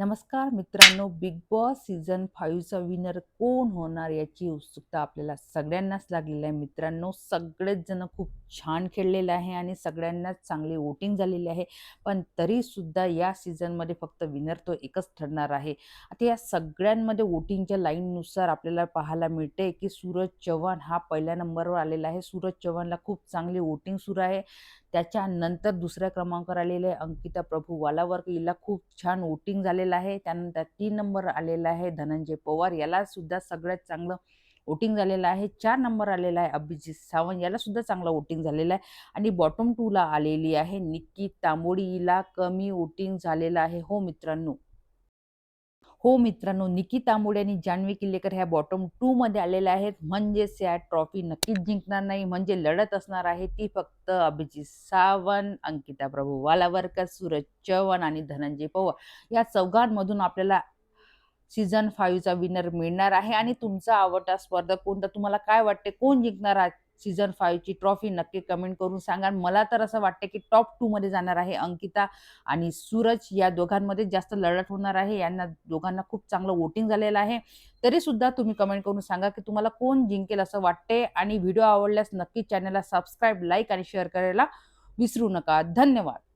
नमस्कार मित्रांनो Bigg Boss season फाईव्हचा विनर कोण होणार याची उत्सुकता आपल्याला सगळ्यांनाच लागलेली आहे. मित्रांनो सगळेच जण खूप छान खेळलेले आहे आणि सगळ्यांनाच चांगली वोटिंग झालेली आहे. पण तरीसुद्धा या सीझनमध्ये फक्त विनर तो एकच ठरणार आहे. आता या सगळ्यांमध्ये वोटिंगच्या लाईननुसार आपल्याला पाहायला मिळते की सूरज चव्हाण हा पहिल्या नंबरवर आलेला आहे. सूरज चव्हाणला खूप चांगली वोटिंग सुरू आहे. त्याच्यानंतर दुसऱ्या क्रमांकावर आलेले अंकिता प्रभू वालावर हिला खूप छान वोटिंग झालेलं आहे. त्यानंतर तीन नंबर आलेला आहे धनंजय पवार. याला सुद्धा सगळ्यात चांगलं वोटिंग झालेलं आहे. चार नंबर आलेला आहे अभिजित सावंत. याला सुद्धा चांगलं वोटिंग झालेला आहे. आणि बॉटम टूला आलेली आहे निक्की तांबोडी हिला कमी वोटिंग झालेलं आहे. हो मित्रांनो हो मित्रांनो निकिता मुळे आणि जान्हवी किल्लेकर ह्या बॉटम टू मध्ये आलेल्या आहेत. म्हणजेच या ट्रॉफी नक्कीच जिंकणार नाही म्हणजे लढत असणार आहे. ती फक्त अभिजित सावंत अंकिता प्रभू वालावरकर सूरज चव्हाण आणि धनंजय पवार. या चौघांमधून आपल्याला सीझन फाईव्हचा विनर मिळणार आहे. आणि तुमचा आवडता स्पर्धक कोणता? तुम्हाला काय वाटते? कोण जिंकणार सीझन फाईव्हची ट्रॉफी नक्की कमेंट करून सांगा. मला तर असं वाटतं की टॉप टू मध्ये जाणार आहे अंकिता आणि सूरज. या दोघांमध्ये जास्त लढत होणार आहे. यांना दोघांना खूप चांगलं वोटिंग झालेलं आहे. तरी सुद्धा तुम्ही कमेंट करून सांगा की तुम्हाला कोण जिंकेल असं वाटते आणि व्हिडिओ आवडल्यास नक्की चॅनलला सबस्क्राईब लाईक आणि शेअर करायला विसरू नका. धन्यवाद.